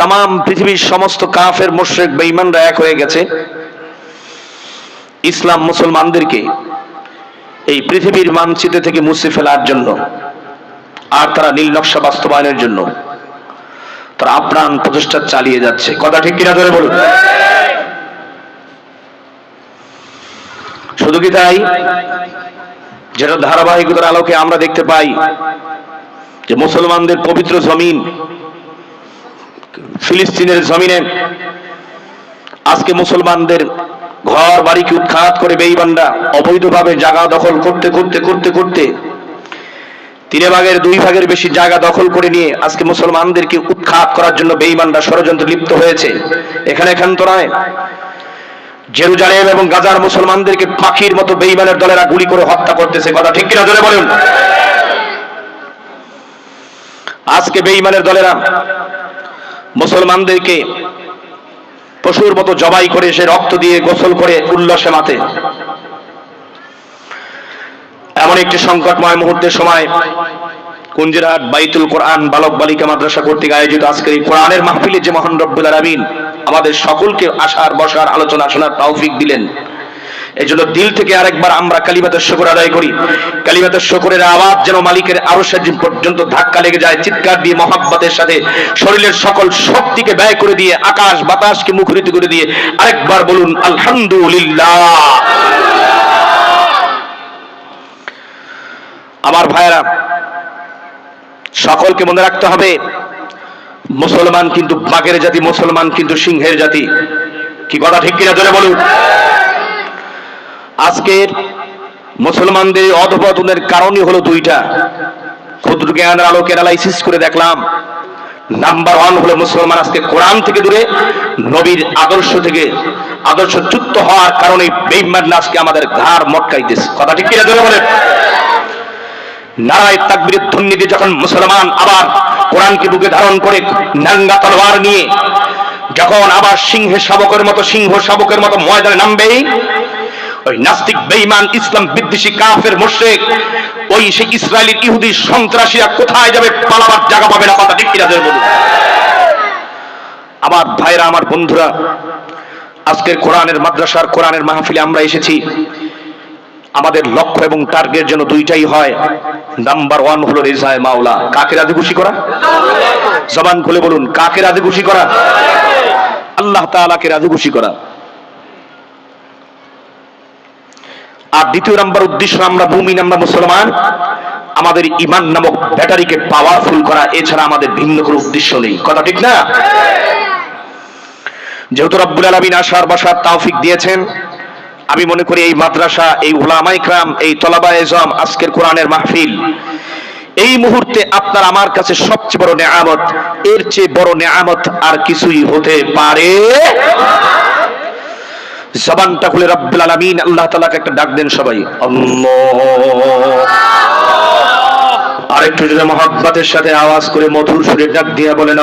তাম পৃথিবীর সমস্ত কাফের, মোশরেক, বেঈমানরা এক হয়ে গেছে। ইসলাম মুসলমানদেরকে এই পৃথিবীর মানচিত্র থেকে মুছে ফেলার জন্য আর তারা নীল নকশা বাস্তবায়নের জন্য তারা আপ্রাণ প্রচেষ্টা চালিয়ে যাচ্ছে। কথা ঠিক কিনা ধরে বলুন? শুধু কি তাই? যেটা ধারাবাহিকতার আলোকে আমরা দেখতে পাই যে মুসলমানদের পবিত্র জমিন ফিলিস্তিনের জমিনে আজকে মুসলমানদের ঘর বাড়িকে উৎখাত করে বেইবান্ডা অবৈধভাবে জায়গা দখল করতে করতে করতে করতে তিনে ভাগের দুই ভাগের বেশি জায়গা দখল করে নিয়ে আজকে মুসলমানদেরকে উৎখাত করার জন্য বেইমানরা ষড়যন্ত্র লিপ্ত হয়েছে। এখানে এখান তো নয় জেরুজালেম এবং গাজার মুসলমানদেরকে পাখির মতো বেইমানের দলেরা গুলি করে হত্যা করতেছে। কথা ঠিক কিনা জোরে বলেন? আজকে বেইমানের দলেরা মুসলমানদেরকে পশুর মতো জবাই করে সে রক্ত দিয়ে গোসল করে উল্লাসে মাতে। এমন একটি সংকটময় মুহূর্তের সময় কুঞ্জিরাট বাইতুল কোরআন বালক বালিকা মাদ্রাসা কর্তৃক আয়োজিত আজকের এই কোরআনের মাহফিলে যে মহান রব্বুল আলামিন আমাদের সকলকে আসার বসার আলোচনা শোনার তৌফিক দিলেন। এই জন্য দিল থেকে আরেকবার আমরা কালিমাতের শকর আদায় করি। কালিমাতের শকরের আওয়াজ যেন মালিকের আরও সাজিম পর্যন্ত ধাক্কা লেগে যায়, চিৎকার দিয়ে, মহাব্বতের সাথে শরীরের সকল শক্তিকে ব্যয় করে দিয়ে, আকাশ বাতাসকে মুখরিত করে দিয়ে আরেকবার বলুন, আলহামদুলিল্লাহ। আমার ভাইরা সকলকে মনে রাখতে হবে, মুসলমান কিন্তু বাঘের জাতি, মুসলমান কিন্তু সিংহের জাতি। কি কথা ঠিক কিনা জোরে বলুন? আজকের মুসলমানদের অধপতনের কারণই হলো দুইটা। ক্ষুদ্র জ্ঞানের আলোকে অ্যানালাইসিস করে দেখলাম নাম্বার ওয়ান হলো মুসলমান আজকে কোরআন থেকে দূরে, নবীর আদর্শ থেকে, আদর্শ চুক্ত হওয়ার কারণে বেইমান আজকে আমাদের ঘাড় মটকাইতেছে। কথা ঠিক কিনা জোরে বলেন? নারায় তাকবীরের দিয়ে যখন মুসলমান আবার কোরআনকে বুকে ধারণ করে নাঙ্গা তলোয়ার নিয়ে, যখন আবার সিংহের শাবকের মতো, সিংহ শাবকের মতো ময়দানে নামবে ওই নাস্তিক বেঈমান ইসলাম বিদ্বেষী কাফের মুশরিক ওই সেই ইসরায়েলের ইহুদি সন্ত্রাসীরা কোথায় যাবে পালাবার জায়গা পাবে না কথা ঠিক কিনা জোরে বলুন আমার ভাইরা আমার বন্ধুরা, আজকের কোরআনের মাদ্রাসার কোরআনের মাহফিলে আমরা এসেছি। আমাদের লক্ষ্য এবং টার্গেট যেন দুইটাই হয়। নাম্বার ওয়ান হলো রেজায় মাওলা। কাকে রাজি খুশি করা? জবান খুলে বলুন, কাকে রাজি খুশি করা? আল্লাহ তাআলাকে রাজি খুশি করা। আর দ্বিতীয় নাম্বার উদ্দেশ্য, আমরা ভূমি আমরা মুসলমান, আমাদের ইমান নামক ব্যাটারিকে পাওয়ারফুল করা, এছাড়া আমাদের ভিন্ন কোনো উদ্দেশ্য নেই। কথা ঠিক না? যেহেতু রব্বুল আলমিন আসার বসার তৌফিক দিয়েছেন, আমি মনে করি এই মাদ্রাসা, এই উলামাই ক্রাম, এই তলাবা এজম আজকের কোরআনের মাহফিল, এই মুহূর্তে আপনার আমার কাছে সবচেয়ে বড় নেয়ামত, এর চেয়ে বড় নেয়ামত আর কিছুই হতে পারে জবানটা খুলে রব্বুল আলামিন আল্লাহ তাআলাকে একটা ডাক দেন সবাই। আল্লাহ। আরেকটু যদি মহাব্বতের সাথে আওয়াজ করে মধুর সুরে ডাক দিয়ে বলেন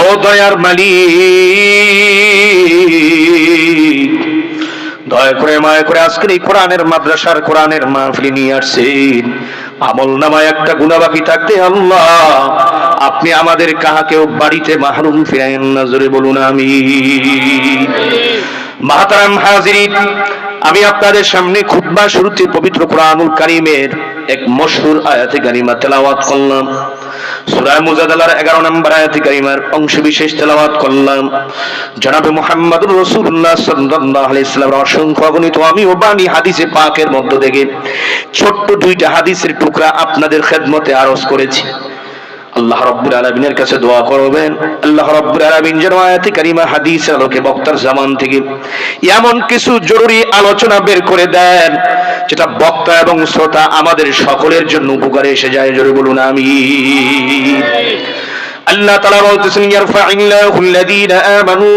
ও দয়ার মালিক, দয়া করে মায়া করে আজকের এই কোরআনের মাদ্রাসার কোরআনের মাহফিলি নিয়ে আসছেন। আমল নামায় একটা গুণা বাকি থাকতে আল্লাহ। আপনি আমাদের কাহাকেও বাড়িতে মাহরুম ফিরাইন নজরে বলুন আমি মাহাতারাম হাজিরিন, আমি আপনাদের সামনে খুতবা শুরুতে পবিত্র কোরআনুল কারিমের এক মশহুর আয়াতে কারিমা তেলাওয়াত করলাম। সূরা মুজাদালার 11 নম্বর অংশ বিশেষ তেলাওয়াত করলাম। জনাবে সাল্লাল্লাহু আলাইহি সাল্লামের অসংখ্য অগণিত আমি ও বাণী হাদিসে পাকের মধ্য থেকে ছোট্ট দুইটা হাদিসের টুকরা আপনাদের খেদমতে আরজ করেছি। আল্লাহ রব্বুল আলমিনের কাছে দোয়া করবেন। আল্লাহ রব্বুল আলমিন যেন আয়াতি কারিমা, হাদিস, আলোকে বক্তার জামান থেকে এমন কিছু জরুরি আলোচনা বের করে দেন, যেটা বক্তা এবং শ্রোতা আমাদের সকলের জন্য উপকারে এসে যায়। জোরে বলুন আমি আল্লাহ তাআলা বলতেছেন, ইয়ারফাইল্লাহু আল্লাযীনা আমানু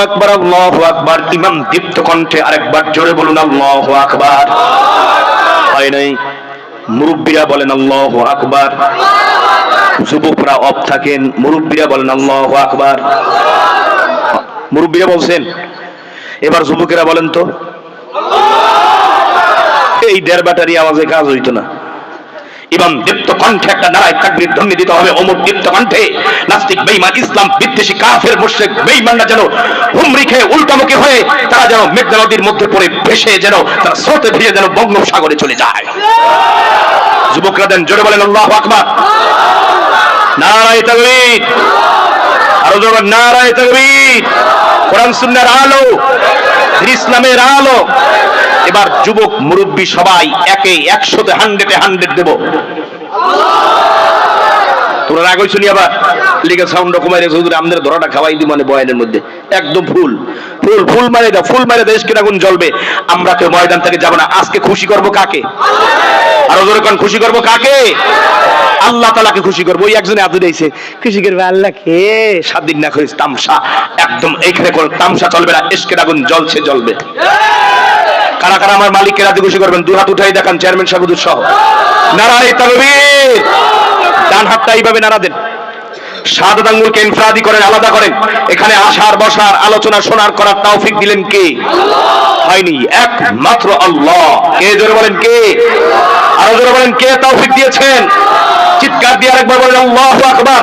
আকবার, আল্লাহু আকবার। ইমাম দীপ্ত কণ্ঠে আরেকবার জোরে বলুন, আল্লাহু আকবার। হয় নাই? মুরব্বীরা বলেন আল্লাহ আকবার। যুবকরা অফ থাকেন, মুরব্বীরা বলেন আল্লাহ আকবার। মুরব্বীরা বলছেন, এবার যুবকেরা বলেন তো, এই দেড় ব্যাটারি আওয়াজে কাজ হইতো না। এবং দীপ্ত কণ্ঠে একটা নারায় তাকবীর ধ্বনি দিতে হবে। অমর দীপ্ত কণ্ঠে নাস্তিক, বেঈমান, ইসলাম, বিদ্বেষী, কাফের, মুশরিক, বেঈমানরা যেন হুমরি খেয়ে উল্টামুখী হয়ে তারা যেন মেঘনা নদীর মধ্যে পড়ে ভেসে যেন তারা স্রোতে ভেসে যেন বঙ্গোপসাগরে চলে যায়। যুবকরা দেন, জোরে বলেন, আল্লাহু আকবার। নারায় তাকবীর। আরও জোরে, নারায় তাকবীর। কোরআন সুন্নাহর আলো ইসলামের আলো। এবার যুবক, মুরব্বী সবাই একে একশোতে হান্ড্রেডে হান্ড্রেড দেব। তোমরা রাগ হইছো নি আবার? লিগে সাউন্ড কমাই রেখে আমাদের ধরাটা খাওয়াই দি মানে বয়ানের মধ্যে। একদম ফুল। ফুল ফুল মারে দাও ফুল মারে দেশ কিনা আগুন জ্বলবে। আমরা কেউ ময়দান থেকে যাব না। আজকে খুশি করব কাকে? আরও জোরে কোন, খুশি করব কাকে? আল্লাহ তালাকে খুশি করব। ওই একজনে আদু দিয়েছে, খুশি করবে আল্লাহ কে? সাত দিন না করিস, তামসা। একদম এইখানে কোন তামসা চলবে না এসকের আগুন জ্বলছে, জ্বলবে। কারা কারা আমার মালিককে রাজি খুশি করবেন? দু হাত উঠাই দেখান চেয়ারম্যান সাহেব সহ। নারায় তাকবীর ডান হাতটা এইভাবে নাড়া দেন। সাত আঙ্গুলকে ইনফরাদি করেন, আলাদা করেন। এখানে আসার, বসার, আলোচনা, শোনার করার তৌফিক দিলেন কে? হয়নি, একমাত্র আল্লাহ। কে জোরে বলেন কে? আরও জোরে বলেন কে তৌফিক দিয়েছেন? চিৎকার দিয়ে আরেকবার বলেন, আল্লাহু আকবার।